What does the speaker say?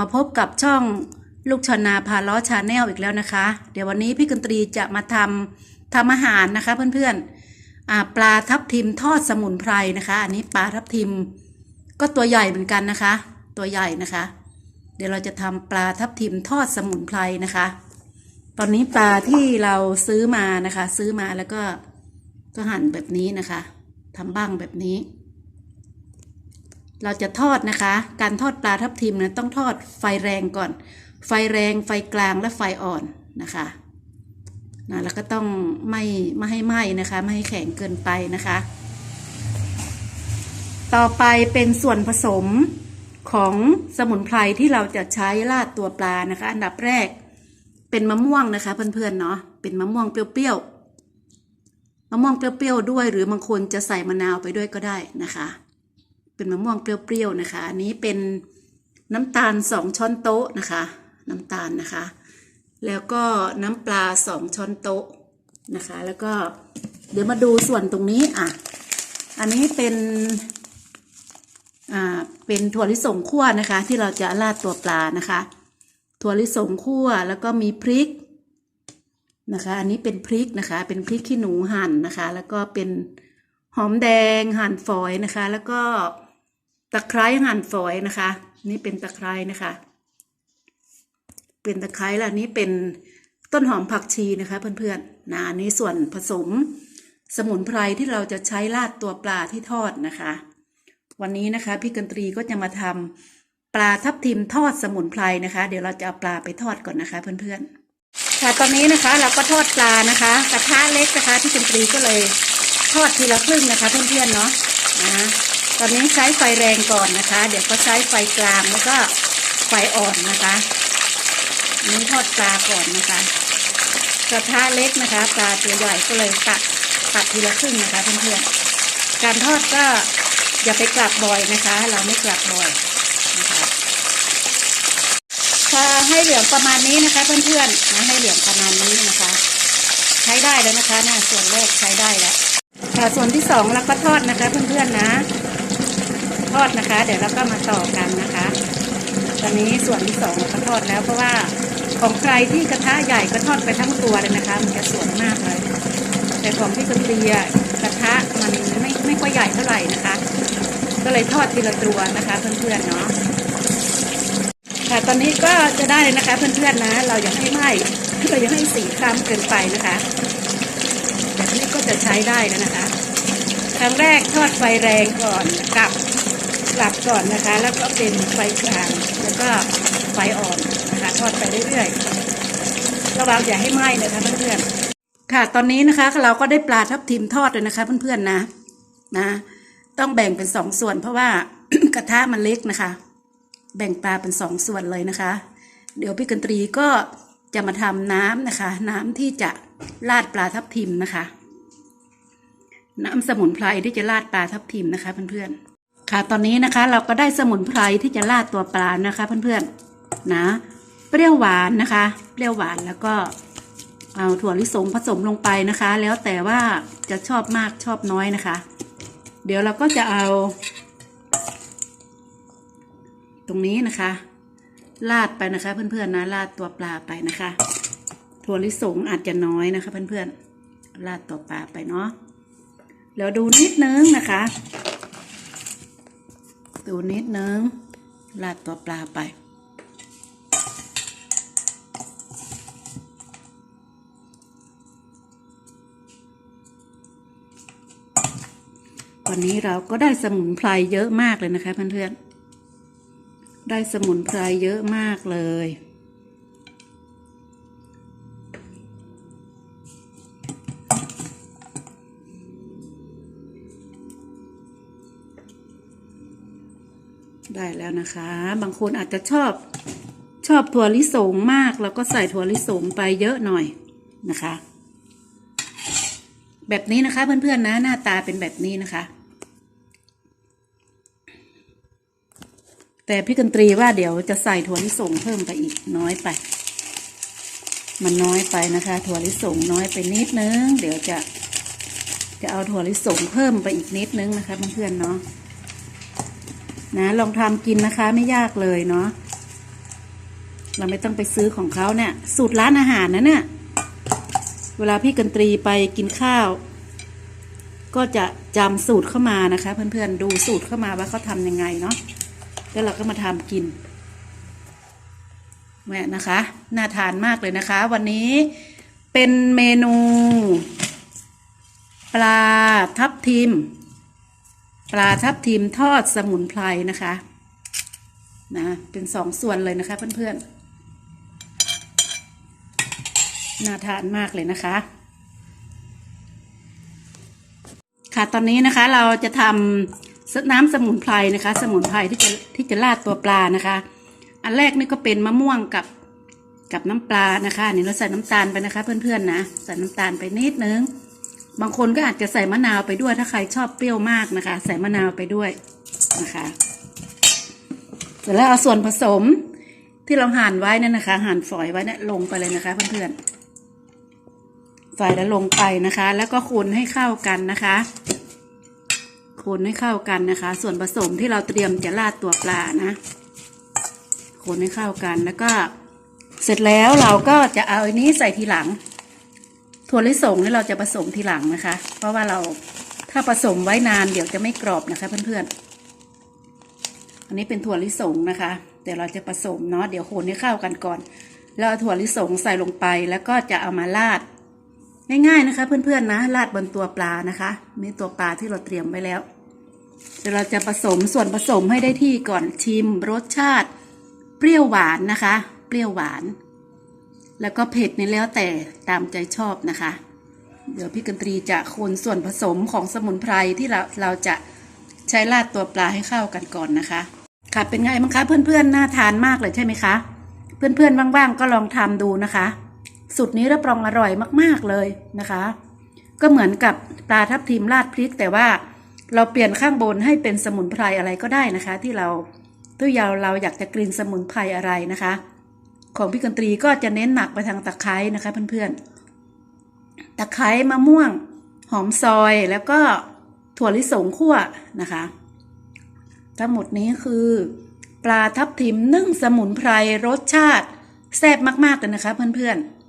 มาพบกับช่องลูกชนาพาล้อชาแนลอีกแล้วนะคะ เดี๋ยววันนี้พี่กันตรีจะมาทำทำอาหารนะคะเพื่อนๆปลาทับทิมทอดสมุนไพรนะคะ อันนี้ปลาทับทิม ก็ตัวใหญ่เหมือนกันนะคะ ตัวใหญ่นะคะ เดี๋ยวเราจะทำปลาทับทิมทอดสมุนไพรนะคะ ตอนนี้ปลาที่เราซื้อมานะคะ ซื้อมาแล้วก็ก็หั่นแบบนี้นะคะทำบ้างแบบนี้ เราจะทอดนะคะ การทอดปลาทับทิมนะต้องทอดไฟแรงก่อน ไฟแรงไฟกลางและไฟอ่อนนะคะนะแล้วก็ต้องไม่ไม่ให้ไหม้นะคะ ไม่ให้แข็งเกินไปนะคะ ต่อไปเป็นส่วนผสมของสมุนไพรที่เราจะใช้ราดตัวปลานะคะ อันดับแรกเป็นมะม่วงนะคะ เพื่อนๆเนาะเป็นมะม่วงเปรี้ยวๆมะม่วงเปรี้ยวๆด้วย หรือบางคนจะใส่มะนาวไปด้วยก็ได้นะคะ เป็นมะม่วงเปรี้ยวๆนะคะ อันนี้เป็นน้ำตาลสองช้อนโต๊ะนะคะ น้ำตาลนะคะ แล้วก็น้ำปลาสองช้อนโต๊ะนะคะ แล้วก็เดี๋ยวมาดูส่วนตรงนี้อะ อันนี้เป็นอ่าเป็นถั่วลิสงคั่วนะคะ ที่เราจะราดตัวปลานะคะ ถั่วลิสงคั่วแล้วก็มีพริกนะคะ อันนี้เป็นพริกนะคะ เป็นพริกขี้หนูหั่นนะคะ แล้วก็เป็นหอมแดงหั่นฝอยนะคะ แล้วก็ ตะไคร้หั่นฝอยนะคะ นี่เป็นตะไคร้นะคะ เป็นตะไคร้ละนนี้เป็นต้นหอมผักชีนะคะ เพื่อนๆนะอันนี้ส่วนผสมสมุนไพรที่เราจะใช้ราดตัวปลาที่ทอดนะคะ วันนี้นะคะพี่กันตรีก็จะมาทำปลาทับทิมทอดสมุนไพรนะคะ เดี๋ยวเราจะเอาปลาไปทอดก่อนนะคะ เพื่อนๆค่ะตอนนี้นะคะเราก็ทอดปลานะคะ กระทะเล็กนะคะพี่กันตรีก็เลยทอดทีละครึ่งนะคะ เพื่อนๆเนาะนะ ตอนนี้ใช้ไฟแรงก่อนนะคะ เดี๋ยวก็ใช้ไฟกลางแล้วก็ไฟอ่อนนะคะนนี้ทอดปลาก่อนนะคะกระทะเล็กนะคะ ปลาตัวใหญ่ก็เลยตัดตัดทีละครึ่งนะคะเพื่อนๆการทอดก็อย่าไปกลับบ่อยนะคะ เราไม่กลับบ่อยนะคะถ้าให้เหลืองประมาณนี้นะคะ เพื่อนๆนะให้เหลืองประมาณนี้นะคะ ใช้ได้แล้วนะคะนะส่วนแรกใช้ได้แล้วค่ะส่วนที่สองเราก็ทอดนะคะ เพื่อนๆนะ ทอดนะคะ เดี๋ยวเราก็มาต่อกันนะคะ ตอนนี้ส่วนที่สองเราก็ทอดแล้วเพราะว่าของใครที่กระทะใหญ่ก็ทอดไปทั้งตัวเลยนะคะ มันจะสวยมากเลย แต่ของพี่กุนเตียกระทะมันไม่ไม่ค่อยใหญ่เท่าไหร่นะคะ ก็เลยทอดทีละตัวนะคะเพื่อนๆเนาะค่ะตอนนี้ก็จะได้เลยนะคะเพื่อนๆนะ เราอย่าให้ไหม้เราอย่าให้สีคล้ำเกินไปนะคะแบบนี้ก็จะใช้ได้แล้วนะคะ ครั้งแรกทอดไฟแรงก่อนกับ กลับก่อนนะคะ แล้วก็เป็นไฟกลางแล้วก็ไฟอ่อนนะคะทอดไปเรื่อยๆระวังอย่าให้ไหม้นะคะเพื่อนๆค่ะ ตอนนี้นะคะเราก็ได้ปลาทับทิมทอดเลยนะคะ เพื่อนๆนะนะ ต้องแบ่งเป็นสองส่วน เพราะว่ากระทะมันเล็กนะคะ แบ่งปลาเป็นสองส่วนเลยนะคะ เดี๋ยวพี่กันตรีก็จะมาทำน้ำนะคะ น้ำที่จะราดปลาทับทิมนะคะ น้ำสมุนไพรที่จะราดปลาทับทิมนะคะเพื่อนๆ ค่ะตอนนี้นะคะเราก็ได้สมุนไพรที่จะราดตัวปลานะคะเพื่อนๆนะเปรี้ยวหวานนะคะ เปรี้ยวหวานแล้วก็เอาถั่วลิสงผสมลงไปนะคะ แล้วแต่ว่าจะชอบมากชอบน้อยนะคะ เดี๋ยวเราก็จะเอา ตรงนี้นะคะราดไปนะคะ เพื่อนๆนะราดตัวปลาไปนะคะ ถั่วลิสงอาจจะน้อยนะคะ เพื่อนๆราดตัวปลาไปเนาะแล้วดูนิดนึงนะคะ ดูนิดนึงราดตัวปลาไป วันนี้เราก็ได้สมุนไพรเยอะมากเลยนะคะเพื่อนๆ ได้สมุนไพรเยอะมากเลย ได้แล้วนะคะ บางคนอาจจะชอบชอบถั่วลิสงมาก แล้วก็ใส่ถั่วลิสงไปเยอะหน่อยนะคะ แบบนี้นะคะ เพื่อนๆนะหน้าตาเป็นแบบนี้นะคะ แต่พี่กันตรีว่าเดี๋ยวจะใส่ถั่วลิสงเพิ่มไปอีกน้อยไป มันน้อยไปนะคะ ถั่วลิสงน้อยไปนิดนึง เดี๋ยวจะจะเอาถั่วลิสงเพิ่มไปอีกนิดนึงนะคะเพื่อนๆเนาะ นะลองทำกินนะคะไม่ยากเลยเนาะเราไม่ต้องไปซื้อของเขาเนี่ย สูตรร้านอาหารนะเนี่ยเวลาพี่กันตรีไปกินข้าว ก็จะจำสูตรเข้ามานะคะ เพื่อนๆดูสูตรเข้ามาว่าเขาทำยังไงเนาะแล้วเราก็มาทำกินแม่นะคะน่าทานมากเลยนะคะ วันนี้เป็นเมนู ปลาทับทิม ปลาทับทิมทอดสมุนไพรนะคะ นะ เป็นสองส่วนเลยนะคะเพื่อนๆ น่าทานมากเลยนะคะ ค่ะ ตอนนี้นะคะเราจะทำน้ำสมุนไพรนะคะ สมุนไพรที่จะที่จะราดตัวปลานะคะ อันแรกนี่ก็เป็นมะม่วงกับกับน้ำปลานะคะนี่เราใส่น้ำตาลไปนะคะ เพื่อนๆนะ ใส่น้ำตาลไปนิดนึง บางคนก็อาจจะใส่มะนาวไปด้วย ถ้าใครชอบเปรี้ยวมากนะคะ ใส่มะนาวไปด้วยนะคะ เสร็จแล้วเอาส่วนผสมที่เราหั่นไว้นั่นนะคะ หั่นฝอยไว้นี่ลงไปเลยนะคะ เพื่อนๆฝอยแล้วลงไปนะคะ แล้วก็คนให้เข้ากันนะคะคนให้เข้ากันนะคะ ส่วนผสมที่เราเตรียมจะราดตัวปลานะ คนให้เข้ากันแล้วก็ เสร็จแล้วเราก็จะเอาอันนี้ใส่ทีหลัง ถั่วลิสงนี่เราจะผสมทีหลังนะคะ เพราะว่าเราถ้าผสมไว้นานเดี๋ยวจะไม่กรอบนะคะเพื่อนๆ อันนี้เป็นถั่วลิสงนะคะ เดี๋ยวเราจะผสมเนาะเดี๋ยวคนให้เข้ากันก่อน แล้วเอาถั่วลิสงใส่ลงไปแล้วก็จะเอามาราดง่ายๆนะคะ เพื่อนๆนะราดบนตัวปลานะคะมีตัวปลาที่เราเตรียมไว้แล้ว เดี๋ยวเราจะผสมส่วนผสมให้ได้ที่ก่อนชิมรสชาติ เปรี้ยวหวานนะคะ เปรี้ยวหวาน แล้วก็เผ็ดนี่แล้วแต่ตามใจชอบนะคะ เดี๋ยวพี่กันตรีจะคนส่วนผสมของสมุนไพรที่เราเราจะใช้ราดตัวปลาให้เข้ากันก่อนนะคะ ค่ะเป็นไงบ้างคะเพื่อนๆน่าทานมากเลยใช่ไหมคะ เพื่อนๆว่างๆก็ลองทำดูนะคะสูตรนี้รับรองอร่อยมากๆเลยนะคะ ก็เหมือนกับปลาทับทิมราดพริก แต่ว่าเราเปลี่ยนข้างบนให้เป็นสมุนไพรอะไรก็ได้นะคะ ที่เราที่เราเราอยากจะกลิ่นสมุนไพรอะไรนะคะ ของพี่กันตรีก็จะเน้นหนักไปทางตะไคร้นะคะเพื่อนๆ ตะไคร้มะม่วง หอมซอยแล้วก็ถั่วลิสงคั่วนะคะ ทั้งหมดนี้คือ ปลาทับทิมนึ่งสมุนไพรรสชาติแซ่บมากๆเลยนะคะเพื่อนๆ